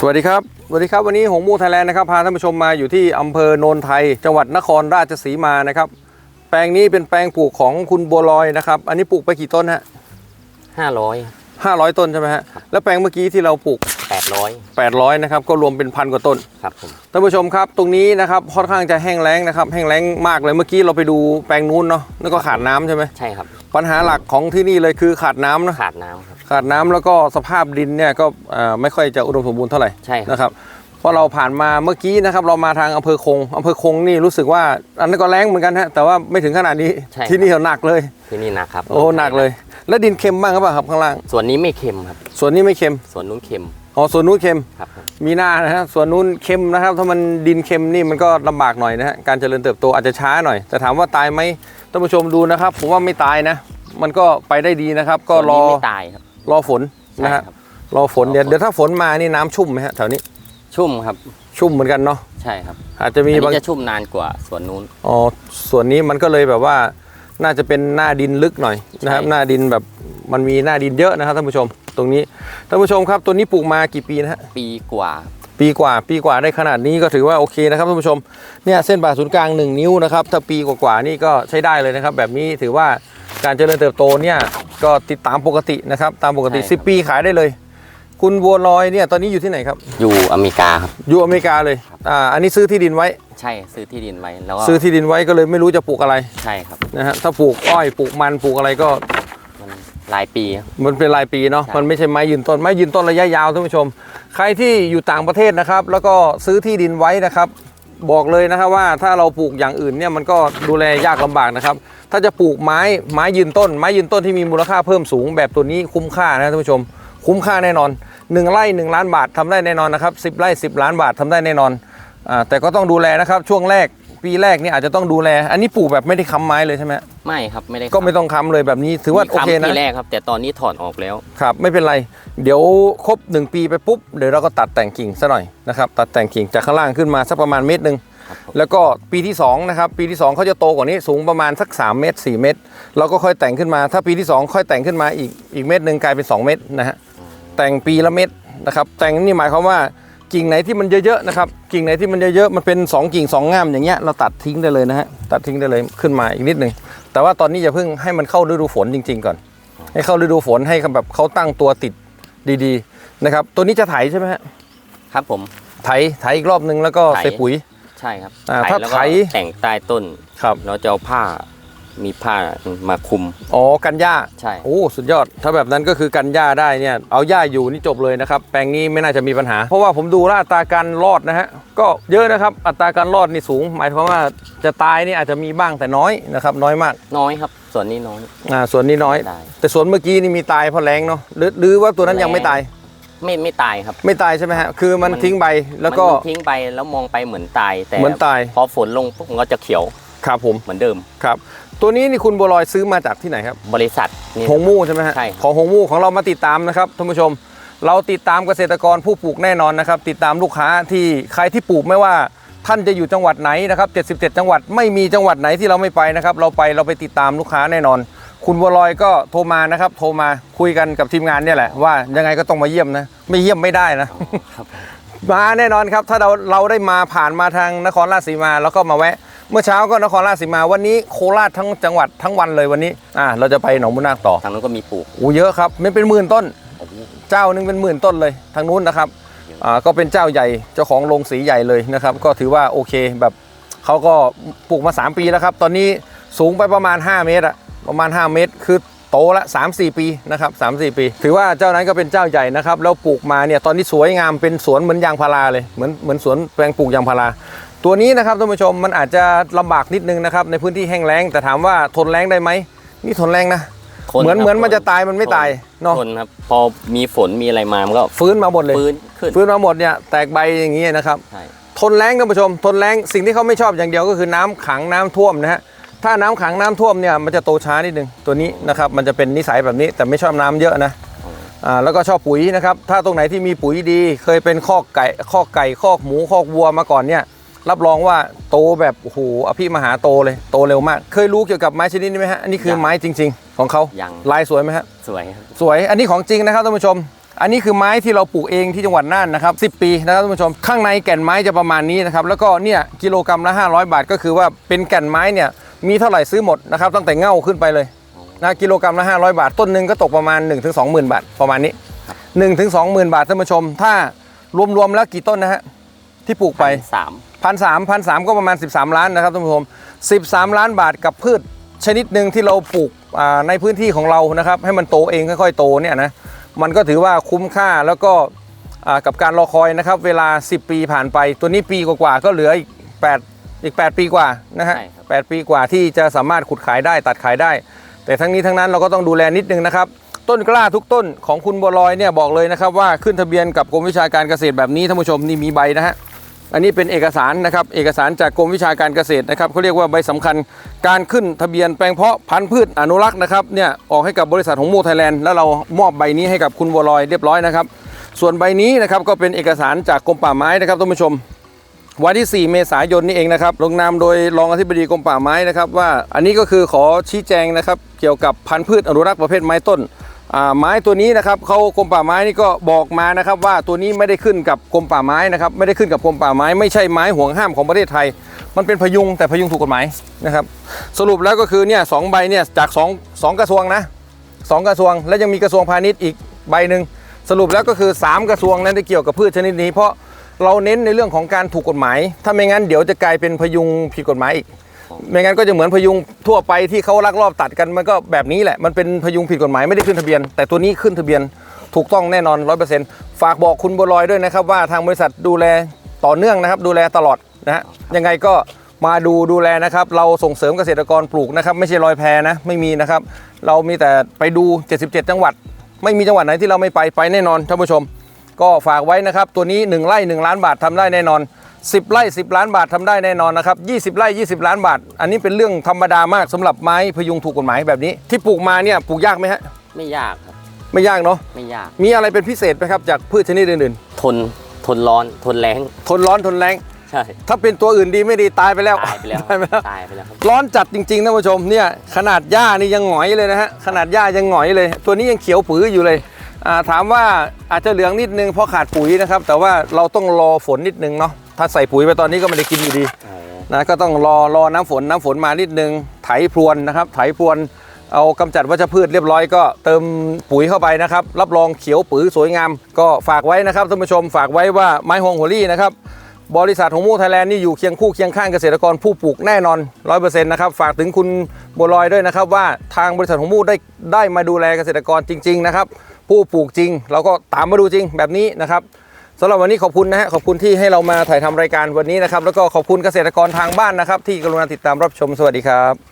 สวัสดีครับ สวัสดีครับ วันนี้หงมูไทยแลนด์นะครับ พาท่านผู้ชมมาอยู่ที่อำเภอโนนไทย จังหวัดนครราชสีมานะครับ แปลงนี้เป็นแปลงปลูกของคุณบัวลอยนะครับ อันนี้ปลูกไปกี่ต้นฮะห้าร้อยห้าร้อยต้นใช่ไหมฮะ แล้วแปลงเมื่อกี้ที่เราปลูกแปดร้อย800นะครับ ก็รวมเป็นพันกว่าต้น ครับผม ท่านผู้ชมครับ ตรงนี้นะครับ ค่อนข้างจะแห้งแล้งนะครับ แห้งแล้งมากเลย เมื่อกี้เราไปดูแปลงนู้นเนาะนั่นก็ขาดน้ำใช่ไหมใช่ครับ ปัญหาหลักของที่นี่เลยคือขาดน้ำนะขาดน้ำครับ ขาดน้ำแล้วก็สภาพดินเนี่ยก็เอ่อไม่ค่อยจะอุดมสมบูรณ์เท่าไหร่ใช่ครับนะครับเพราะเราผ่านมาเมื่อกี้นะครับเรามาทางอำเภอคงอำเภอคงนี่รู้สึกว่าอันนั้นก็แรงเหมือนกันฮะแต่ว่าไม่ถึงขนาดนี้ใช่ที่นี่หนักเลยที่นี่นะครับโอ้หนักเลย แล้วดินเค็มบ้างครับครับข้างล่างส่วนนี้ไม่เค็มครับส่วนนี้ไม่เค็มส่วนนู้นเค็มอ๋อส่วนนู้นเค็มครับผมมีหน้านะฮะส่วนนู้นเค็มนะครับ ถ้ามันดินเค็มนี่มันก็ลำบากหน่อยนะฮะการเจริญเติบโตอาจจะช้าหน่อย แต่ถามว่าตายไหมท่านผู้ชมดูนะครับ ผมว่าไม่ตายนะ มันก็ไปได้ดีนะครับ ก็ส่วนรอนี้ไม่ตายครับ รอฝนใช่นะฮะครับรอฝนเดี๋ยวรอฝนเดี๋ยวถ้าฝนมานี่น้ำชุ่มไหมฮะแถวนี้ชุ่มครับ ชุ่มเหมือนกันเนาะใช่ครับ อาจจะมีอันบางนี้จะชุ่มนานกว่าส่วนนู้นอ๋อส่วนนี้มันก็เลยแบบว่า น่าจะเป็นหน้าดินลึกหน่อยนะครับใช่หน้าดินแบบมันมีหน้าดินเยอะนะครับท่านผู้ชม ตรงนี้ท่านผู้ชมครับตัวนี้ปลูกมากี่ปีนะฮะปีกว่า ปีกว่า ปีกว่าได้ขนาดนี้ก็ถือว่าโอเคนะครับท่านผู้ชมเนี่ยเส้นผ่าศูนย์กลาง 1 นิ้วนะครับถ้าปีกว่าๆนี่ก็ใช้ได้เลยนะครับ แบบนี้ถือว่า การเจริญเติบโตเนี่ยก็ติดตามปกตินะครับ ตามปกติ ใช่ครับ 10 ปีขายได้เลย คุณบัวลอยเนี่ยตอนนี้อยู่ที่ไหนครับ อยู่อเมริกาครับ อยู่อเมริกาเลยอ่าอันนี้ซื้อที่ดินไว้ ใช่ซื้อที่ดินไว้แล้วก็ซื้อที่ดินไว้ก็เลยไม่รู้จะปลูกอะไรใช่ครับ นะฮะถ้าปลูกอ้อยปลูกมันปลูกอะไรก็มันหลายปีครับ มันเป็นรายปีเนาะใช่ มันไม่ใช่ไม้ยืนต้นไม้ยืนต้นระยะยาวท่านผู้ชม ใครที่อยู่ต่างประเทศนะครับ แล้วก็ซื้อที่ดินไว้นะครับ บอกเลยนะครับว่าถ้าเราปลูกอย่างอื่นเนี่ยมันก็ดูแลยากลำบากนะครับ ถ้าจะปลูกไม้ไม้ยืนต้น ไม้ยืนต้นที่มีมูลค่าเพิ่มสูงแบบตัวนี้คุ้มค่านะท่านผู้ชม คุ้มค่าแน่นอน 1ไร่1 ล้านบาททำได้แน่นอนนะครับ10ไร่10 ล้านบาททำได้แน่นอนอแต่ก็ต้องดูแลนะครับช่วงแรก ปีแรกนี่อาจจะต้องดูแล อันนี้ปลูกแบบไม่ได้ค้ำไม้เลยใช่ไหมไม่ครับไม่ได้ก็ไม่ต้องค้ำเลยแบบนี้ถือว่าโอเคมีำนะที่แรกครับ แต่ตอนนี้ถอนออกแล้วครับ ไม่เป็นไร เดี๋ยวครบ 1 ปีไปปุ๊บเดี๋ยวเราก็ตัดแต่งกิ่งซะหน่อยนะครับตัดแต่งกิ่งจากข้างล่างขึ้นมาสักประมาณเมตรหนึ่งครับผมแล้วก็ปีที่2นะครับปีที่2เขาจะโตกว่านี้สูงประมาณสัก 3 เมตร 4 เมตรเราก็ค่อยแต่งขึ้นมา ถ้าปีที่ 2 ค่อยแต่งขึ้นมาอีกอีกเมตรหนึ่งกลายเป็น 2 เมตรนะฮะแต่งปีละเม็ดนะครับแต่งนี่หมายความว่า กิ่งไหนที่มันเยอะๆนะครับ กิ่งไหนที่มันเยอะๆมันเป็น 2 กิ่ง2ง่ามอย่างเงี้ยเราตัดทิ้งได้เลยนะฮะตัดทิ้งได้เลยขึ้นมาอีกนิดหนึ่งแต่ว่าตอนนี้อย่าเพิ่งให้มันเข้าฤดูฝนจริง ๆ ก่อน ให้เข้าฤดูฝนให้แบบเขาตั้งตัวติดดีๆนะครับ ตัวนี้จะไถใช่ไหมฮะครับผมไถไถอีกรอบนึงแล้วก็ไถใส่ปุ๋ย ใช่ครับอ่าไถถ้าแล้วไถก็แต่งใต้ต้นครับแล้วจะเอาผ้า มีผ้ามาคลุม อ๋อกันหญ้าใช่ โอ้สุดยอด ถ้าแบบนั้นก็คือกันหญ้าได้เนี่ยเอาหญ้าอยู่นี่จบเลยนะครับ แปลงนี้ไม่น่าจะมีปัญหา เพราะว่าผมดูแล้วอัตราการรอดนะฮะก็เยอะนะครับอัตราการรอดนี่สูง หมายความว่าจะตายนี่อาจจะมีบ้างแต่น้อยนะครับน้อยมากน้อยครับ ส่วนนี้น้อย อ่าส่วนนี้น้อย ได้ แต่ส่วนเมื่อกี้นี่มีตายเพราะแรงเนาะหรือหรือว่าตัวนั้นยังไม่ตายไม่ไม่ตายครับ ไม่ตายใช่ไหมฮะคือมันมัน ทิ้งใบแล้วก็ มันทิ้งไปแล้วมองไปเหมือนตายแต่เหมือนตาย พอฝนลงปุ๊บมันก็จะเขียว ครับผมเหมือนเดิมครับ ตัวนี้นี่คุณบัวลอยซื้อมาจากที่ไหนครับ บริษัทนี่ หงมู่ใช่ไหมฮะใช่ครับ ของหงมู่ของเรามาติดตามนะครับท่านผู้ชม เราติดตามเกษตรกรผู้ปลูกแน่นอนนะครับ ติดตามลูกค้าที่ใครที่ปลูกไม่ว่าท่านจะอยู่จังหวัดไหนนะครับ77 จังหวัดไม่มีจังหวัดไหนที่เราไม่ไปนะครับ เราไปเราไปติดตามลูกค้าแน่นอน คุณบัวลอยก็โทรมานะครับ โทรมาคุยกันกับทีมงานเนี่ยแหละว่ายังไงก็ต้องมาเยี่ยมนะ ไม่เยี่ยมไม่ได้นะ ครับ มาแน่นอนครับ ถ้าเราเราได้มาผ่านมาทางนครราชสีมา แล้วก็มาแวะ เมื่อเช้าก็นครราชสีมาวันนี้โคราชทั้งจังหวัดทั้งวันเลยวันนี้อ่าเราจะไปหนองบุญนาคต่อทางนู้นก็มีปลูกโอ้เยอะครับไม่เป็นหมื่นต้นเจ้าหนึงเป็นหมื่นต้นเลยทางนู้นนะครับอ่าก็เป็นเจ้าใหญ่เจ้าของโรงสีใหญ่เลยนะครับ ก็ถือว่าโอเคแบบเขาก็ปลูกมา 3 ปีแล้วครับ ตอนนี้สูงไปประมาณ 5 เมตรอะประมาณ 5 เมตร คือโตละ 3-4 ปีนะครับ3-4 ปี ถือว่าเจ้านั้นก็เป็นเจ้าใหญ่นะครับแล้วปลูกมาเนี่ยตอนนี้สวยงามเป็นสวนเหมือนยางพาราเลยเหมือนเหมือนสวนแปลงปลูกยางพารา ตัวนี้นะครับท่านผู้ชมมันอาจจะลำบากนิดนึงนะครับในพื้นที่แห้งแล้ง แต่ถามว่าทนแล้งได้ไหมนี่ทนแรงนะคนเหมือนครับเหมือนมันคจะตายมันไม่ตายเนาะคนครับพอมีฝนมีอะไรมามันก็ฟื้นมาหมดเลยฟื้นขึ้นฟื้นมาหมดเนี่ยแตกใบอย่างนี้นะครับใช่ทนแรงท่านผู้ชม ทนแรงสิ่งที่เขาไม่ชอบอย่างเดียวก็คือน้ำขังน้ำท่วมนะฮะถ้าน้ำขังน้ำท่วมเนี่ยมันจะโตช้านิดนึงตัวนี้นะครับมันจะเป็นนิสัยแบบนี้แต่ไม่ชอบน้ำเยอะนะอ่าแล้วก็ชอบปุ๋ยนะครับถ้าตรงไหนที่มีปุ๋ยดี เคยเป็นคอกไก่คอกไก่คอกหมูคอกวัวมาก่อนเนี่ย รับรองว่าโตแบบโอ้โหอภิมหาโตเลยโตเร็วมาก เคยรู้เกี่ยวกับไม้ชนิดนี้ไหมฮะอันนี้คือไม้จริง ๆ ของเขายัง ลายสวยไหมฮะสวยครับ สวยอันนี้ของจริงนะครับท่านผู้ชม อันนี้คือไม้ที่เราปลูกเองที่จังหวัดน่านนะครับ10 ปีนะครับท่านผู้ชม ข้างในแก่นไม้จะประมาณนี้นะครับแล้วก็เนี่ยกิโลกรัมละ 500 บาท ก็คือว่าเป็นแก่นไม้เนี่ยมีเท่าไหร่ซื้อหมดนะครับตั้งแต่เง่าขึ้นไปเลยนะกิโลกรัมละ500 บาท ต้นหนึ่งก็ตกประมาณ 1-20,000ถึง20,000บาทประมาณนี้1-20,000ถึง20,000 บาทท่านผู้ชม ถ้ารวมๆแล้วกี่ต้นนะฮะที่ปลูกไป สาม พันสามพันสามก็ประมาณ 13 ล้านนะครับท่านผู้ชม13 ล้านบาทกับพืชชนิดหนึ่งที่เราปลูกอ่าในพื้นที่ของเรานะครับ ให้มันโตเองค่อยๆโตเนี่ยนะมันก็ถือว่าคุ้มค่าแล้วก็อ่ากับการรอคอยนะครับ เวลา 10 ปีผ่านไปตัวนี้ปีกว่าๆก็เหลืออีก8อีก 8 ปีกว่านะฮะใช่ครับแปดปีกว่าที่จะสามารถขุดขายได้ตัดขายได้ แต่ทั้งนี้ทั้งนั้นเราก็ต้องดูแลนิดนึงนะครับ ต้นกล้าทุกต้นของคุณบัวลอยเนี่ยบอกเลยนะครับว่าขึ้นทะเบียนกับกรมวิชาการเกษตรแบบนี้ท่านผู้ชมนี่มีใบนะฮะ อันนี้เป็นเอกสารนะครับเอกสารจากกรมวิชาการเกษตรนะครับเขาเรียกว่าใบสำคัญการขึ้นทะเบียนแปลงเพาะพันธุ์พืชอนุรักษ์นะครับเนี่ยออกให้กับบริษัทของโมไทยแลนด์แล้วเรามอบใบนี้ให้กับคุณบัวลอยเรียบร้อยนะครับ ส่วนใบนี้นะครับก็เป็นเอกสารจากกรมป่าไม้นะครับท่านผู้ชม วันที่ 4 เมษายนนี้เองนะครับลงนามโดยรองอธิบดีกรมป่าไม้นะครับว่า อันนี้ก็คือขอชี้แจงนะครับเกี่ยวกับพันธุ์พืชอนุรักษ์ประเภทไม้ต้น ไม้ตัวนี้นะครับเขากรมป่าไม้นี่ก็บอกมานะครับ ว่าตัวนี้ไม่ได้ขึ้นกับกรมป่าไม้นะครับ ไม่ได้ขึ้นกับกรมป่าไม้ ไม่ใช่ไม้ห่วงห้ามของประเทศไทย มันเป็นพยุงแต่พยุงถูกกฎหมายนะครับ สรุปแล้วก็คือเนี่ยสองใบเนี่ยจากสองสองกระทรวงนะสองกระทรวง และยังมีกระทรวงพาณิชย์อีกใบหนึ่งสรุปแล้วก็คือสามกระทรวงนั้นที่เกี่ยวกับพืชชนิดนี้ เพราะเราเน้นในเรื่องของการถูกกฎหมาย ถ้าไม่งั้นเดี๋ยวจะกลายเป็นพยุงผิดกฎหมายอีก ไม่งั้นก็จะเหมือนพยุงทั่วไปที่เขาลักลอบตัดกันมันก็แบบนี้แหละมันเป็นพยุงผิดกฎหมายไม่ได้ขึ้นทะเบียน แต่ตัวนี้ขึ้นทะเบียนถูกต้องแน่นอน 100%ฝากบอกคุณบัวลอยด้วยนะครับ ว่าทางบริษัทดูแลต่อเนื่องนะครับ ดูแลตลอดนะฮะยังไงก็มาดูดูแลนะครับ เราส่งเสริมเกษตรกรปลูกนะครับ ไม่ใช่ลอยแพนะไม่มีนะครับ เรามีแต่ไปดู 77 จังหวัด ไม่มีจังหวัดไหนที่เราไม่ไปไปแน่นอนท่านผู้ชม ก็ฝากไว้นะครับ ตัวนี้ 1ไร่1ล้านบาททำได้แน่นอน 10 ไร่ 10 ล้านบาททำได้แน่นอนนะครับ 20 ไร่ 20 ล้านบาท อันนี้เป็นเรื่องธรรมดามากสำหรับไม้พยุงถูกกฎหมายแบบนี้ ที่ปลูกมาเนี่ยปลูกยากไหมฮะ ไม่ยากครับ ไม่ยากเนาะ ไม่ยาก มีอะไรเป็นพิเศษไหมครับจากพืชชนิดอื่นทน ทนร้อน ทนแรงๆทนร้อนทนแรงใช่ ถ้าเป็นตัวอื่นดีไม่ดีตายไปแล้ว ตายไปแล้ว ตายไปแล้วตายไปแล้วครับ ร้อนจัดจริงๆท่านผู้ชมเนี่ยขนาดหญ้านี่ยังหงอยเลยนะฮะ ขนาดหญ้ายังหงอยเลย ตัวนี้ยังเขียวปื้ออยู่เลยอ่าถามว่าอาจจะเหลืองนิดนึงเพราะขาดปุ๋ยนะครับ แต่ว่าเราต้องรอฝนนิดนึงเนาะ ถ้าใส่ปุ๋ยไปตอนนี้ก็ไม่ได้กินอยู่ดีอ๋อนะก็ต้องรอรอน้ำฝนน้ำฝนมานิดนึงไถพรวนนะครับ ไถพรวนเอากำจัดวัชพืชเรียบร้อยก็เติมปุ๋ยเข้าไปนะครับ รับรองเขียวปื้อสวยงาม ก็ฝากไว้นะครับท่านผู้ชมฝากไว้ว่าไม้ฮวงหัวลี่นะครับบริษัทของมูไทยแลนด์นี่อยู่เคียงคู่เคียงข้างเกษตรกรผู้ปลูกแน่นอน 100%นะครับฝากถึงคุณบัวลอยด้วยนะครับ ว่าทางบริษัทของมูได้ได้มาดูแลเกษตรกรจริง ๆ นะครับ ผู้ปลูกจริงเราก็ตามมาดูจริงแบบนี้นะครับ สำหรับวันนี้ขอบคุณนะฮะขอบคุณที่ให้เรามาถ่ายทำรายการวันนี้นะครับแล้วก็ขอบคุณเกษตรกรทางบ้านนะครับ ที่กรุณาติดตามรับชมสวัสดีครับ